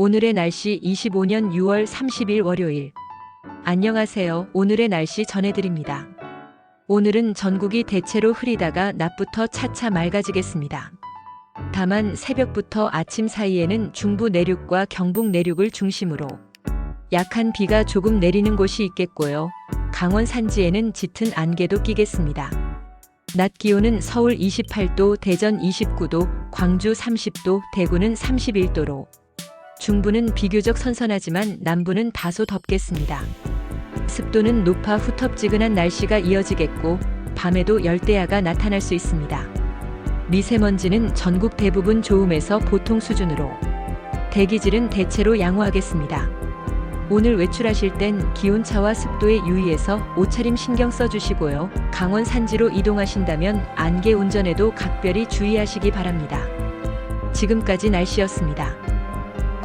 오늘의 날씨 25년 6월 30일 월요일. 안녕하세요. 오늘의 날씨 전해드립니다. 오늘은 전국이 대체로 흐리다가 낮부터 차차 맑아지겠습니다. 다만 새벽부터 아침 사이에는 중부 내륙과 경북 내륙을 중심으로 약한 비가 조금 내리는 곳이 있겠고요. 강원 산지에는 짙은 안개도 끼겠습니다. 낮 기온은 서울 28도, 대전 29도, 광주 30도, 대구는 31도로 중부는 비교적 선선하지만 남부는 다소 덥겠습니다. 습도는 높아 후텁지근한 날씨가 이어지겠고 밤에도 열대야가 나타날 수 있습니다. 미세먼지는 전국 대부분 좋음에서 보통 수준으로 대기질은 대체로 양호하겠습니다. 오늘 외출하실 땐 기온차와 습도에 유의해서 옷차림 신경 써주시고요. 강원 산지로 이동하신다면 안개 운전에도 각별히 주의하시기 바랍니다. 지금까지 날씨였습니다.